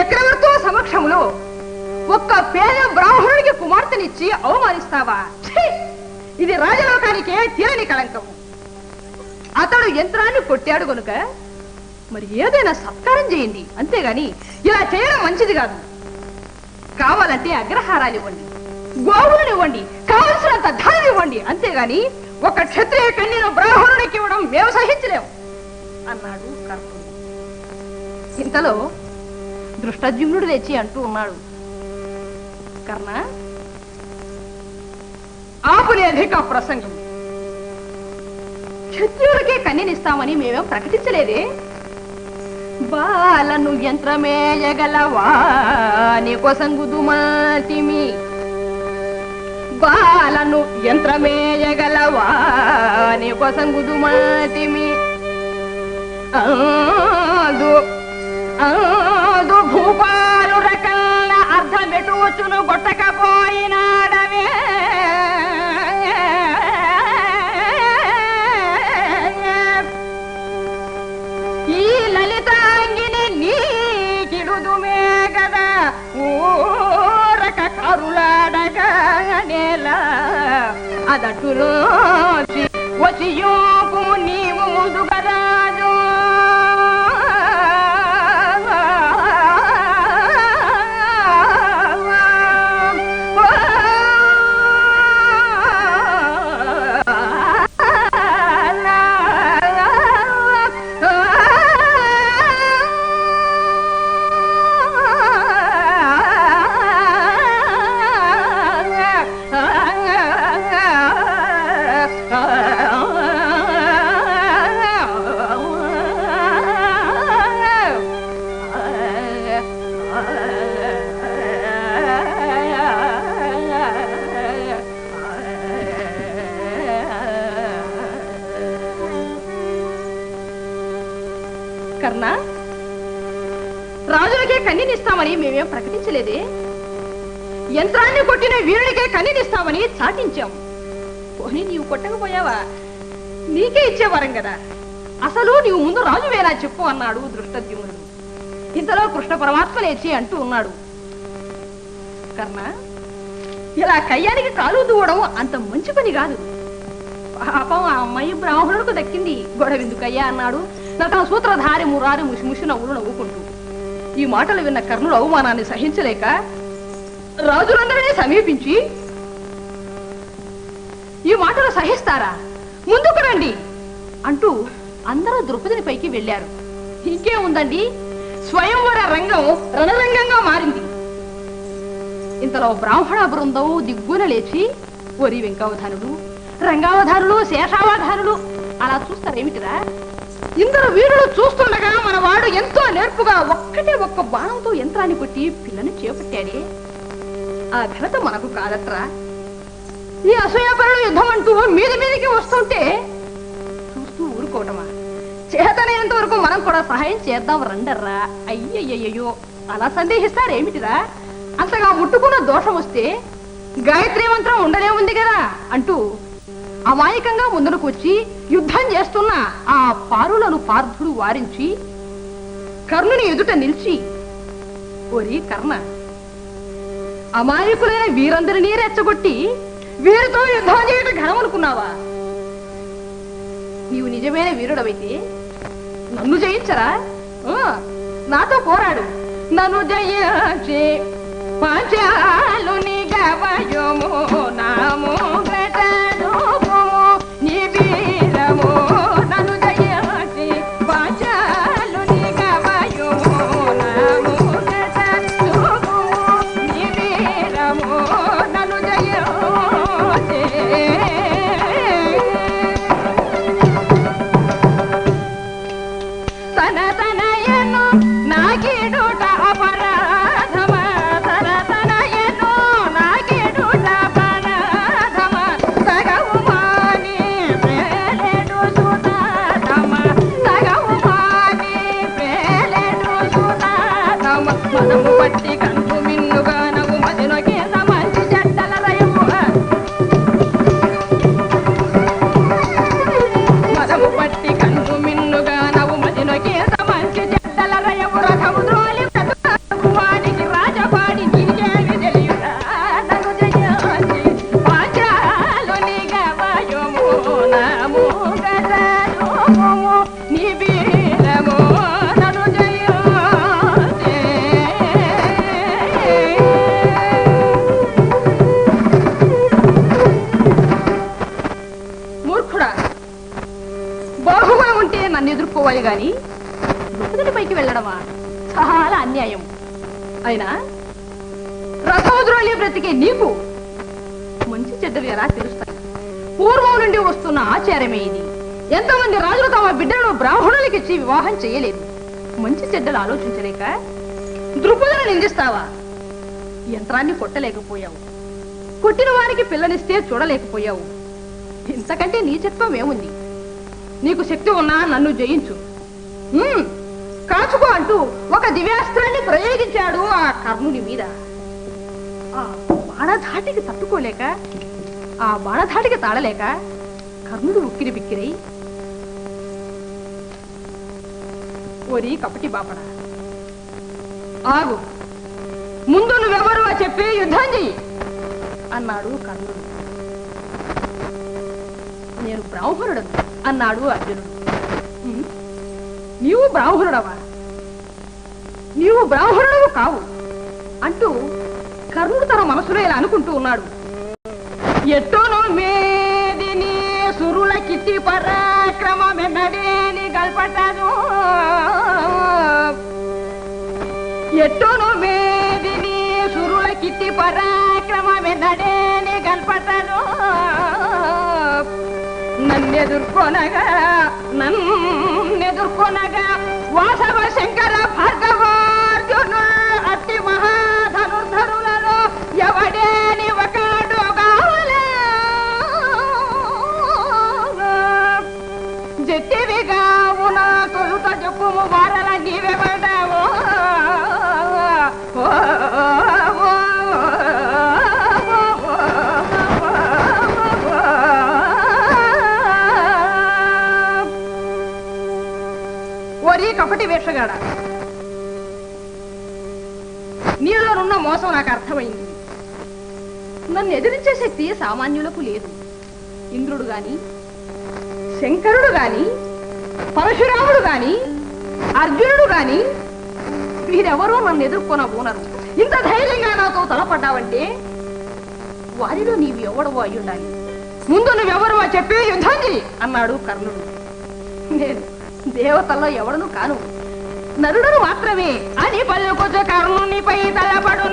చక్రవర్తుల సమక్షంలో ఒక్క పేద బ్రాహ్మణుడికి కుమార్తెనిచ్చి అవమానిస్తావా? ఇది రాజలోకానికే తీరని కళంకం. అతడు యంత్రాన్ని కొట్టాడు గనుక మరి ఏదైనా సత్కారం చేయండి. అంతేగాని ఇలా చేయడం మంచిది కాదు. కావాలంటే అగ్రహారాలు ఇవ్వండి గోవులను ఇవ్వండి కావలసినంత ధనం ఇవ్వండి. అంతేగాని ఒక క్షత్రియ కన్యను బ్రాహ్మణుడికి ఇవ్వడం మేము సహించలేము అన్నాడు కర్ణుడు. ఇంతలో దృష్టద్యుమ్నుడు తెచ్చి అంటూ ఉన్నాడు. కర్ణ? ఆపుని అధిక ప్రసంగం. క్షత్రియులకే కన్యనిస్తామని మేమేం ప్రకటించలేదే? బాలను యంత్రమేయగలవా నీకోసంగుదుమాతిమి బాలను యంత్రమేయగలవా నీకోసంగుదుమాతిమి ఆదు ఆ భూపాలు రకల్ల అర్ధమెటూచును కొట్టకపోయినాడవే ఈ లలితాంగిని నీకిడుదుమే కదా ఊరక కరులాడగా నేల అదటులో వసియో కర్ణ? రాజులకే కన్నీనిస్తామని మేమేం ప్రకటించలేదే. యంత్రాన్ని కొట్టిన వీరుడికే కన్నీనిస్తామని చాటించాం. పోనీ నీవు కొట్టకపోయావా? నీకే ఇచ్చేవారం కదా. అసలు నీవు ముందు రాజువేనా చెప్పు అన్నాడు దృష్టద్యుమ్నుడు. ఇంతలో కృష్ణ పరమాత్మ లేచి అంటూ ఉన్నాడు. కర్ణ ఇలా కయ్యానికి కాలు దూవడం అంత మంచి పని కాదు. పాపం ఆ అమ్మాయి బ్రాహ్మణుడికి దక్కింది. గొడవెందుకయ్యా అన్నాడు. తన సూత్రధారి మురారి ముసి ముసి నవ్వులు నవ్వుకుంటూ. ఈ మాటలు విన్న కర్ణుడు అవమానాన్ని సహించలేక రాజులందరినీ సమీపించి ఈ మాటలు సహిస్తారా? ముందుకు రండి! అంటూ అందరూ ద్రౌపదిని పైకి వెళ్ళారు. ఇంకేముందండి స్వయంవర రంగం రణరంగంగా మారింది. ఇంతలో బ్రాహ్మణ బృందం దిగ్గున లేచి ఒరి వెంకావధానులు రంగావధానులు శేషావధానులు అలా చూస్తారేమిటిరా? ఇందరు వీరుడు చూస్తుండగా మన వాడు ఎంతో నేర్పుగా ఒక్కటే ఒక్క బాణంతో యంత్రాన్ని కొట్టి పిల్లని చేపట్టాడే. ఆ ఘనత మనకు కాదట్రా. ఈ అసూయపరుడు యుద్ధం అంటూ మీద మీదకి వస్తుంటే చూస్తూ ఊరుకోవటమా? చేతనైనంత వరకు మనం కూడా సహాయం చేద్దాం రండర్రా. అయ్యయ్యయ్యో అలా సందేహిస్తారేమిటిరా? అంతగా ముట్టుకున్న దోషం వస్తే గాయత్రి మంత్రం ఉండనే ఉంది కదా అంటూ అమాయకంగా ముందుకు వచ్చి యుద్ధం చేస్తున్న ఆ పారులను పార్థుడు వారించి కర్ణుని ఎదుట నిలిచి ఓరి కర్ణ అమాయకులైన వీరందరినీ రెచ్చగొట్టి వీరితో యుద్ధం చేయటం ఘనమనుకున్నావా? నీవు నిజమైన వీరుడవైతే నన్ను జయించరా? ఆ, నాతో పోరాడు. నన్ను జయించి పాంచాలుని గవయము నామో మనము పట్టి వెళ్ళాలి గాని ద్రుపదుని పైకి వెళ్ళడమా? చాలా అన్యాయం. అయినా రసముద్రోళి బ్రతికే నీకు మంచి చెడ్డలు ఎలా తెలుస్తాయి? పూర్వం నుండి వస్తున్న ఆచారమే ఇది. ఎంతమంది రాజులు తమ బిడ్డలను బ్రాహ్మణులకి ఇచ్చి వివాహం చేయలేదు. మంచి చెడ్డలు ఆలోచించలేక దృపదను నిందిస్తావా? యంత్రాన్ని కొట్టలేకపోయావు. కొట్టిన వారికి పిల్లనిస్తే చూడలేకపోయావు. ఇంతకంటే నీచత్వం ఏముంది? నీకు శక్తి ఉన్నా నన్ను జయించు. కాచుకో అంటూ ఒక దివ్యాస్త్రాన్ని ప్రయోగించాడు ఆ కర్ణుని మీద. ఆ బాణధాటికి తట్టుకోలేక ఆ బాణధాటికి తాళలేక కర్ణుడు ఉక్కిరి బిక్కిరై. ఓరి కపటి బాపడ. ఆగు. ముందు నువ్వెవరు చెప్పి యుద్ధం చెయ్యి అన్నాడు కర్ణుడు. నేను బ్రాహ్మణుడు అన్నాడు అర్జునుడు. నీవు బ్రాహ్మణుడవా? నీవు బ్రాహ్మణుడు కావు అంటూ కర్ణుడు తన మనసులో ఇలా అనుకుంటూ ఉన్నాడు. ఎట్టోను మేదిని సురుల కిట్టి పరాక్రమమెన్నడేని గల్పటను. ఎట్టోను మేదిని సురుల కిట్టి పరాక్రమమెన్నడేని గల్పటను. నన్నెదుర్కొనగా ఎదుర్కొనగా వాసవ శంకర భార్గవార్జును అట్టి మహాధనుర్ధరులలో ఎవడేని ఒకడు కావలే జట్టివిగా ఉన్న తొలుత చెప్పుము వారల నీవెవడావో ఓరి కపటి వేషగాడ? నీలోనున్న మోసం నాకు అర్థమైంది. నన్ను ఎదిరించే శక్తి సామాన్యులకు లేదు. ఇంద్రుడు గాని శంకరుడు గాని పరశురాముడు గాని అర్జునుడు గాని వీరెవరూ నన్ను ఎదుర్కొన ఎదుర్కొనబోనరు. ఇంత ధైర్యంగా నాతో తలపడ్డావంటే వారిలో నీవు ఎవడవో అయి ఉండాలి ముందు నువ్వెవరు చెప్పి యుద్ధం చెయ్యి అన్నాడు కర్ణుడు. నేను దేవతల్లో ఎవడను కాను. నరుడను మాత్రమే. అని పల్లెకొచ్చే కారణం నీపై తలపడు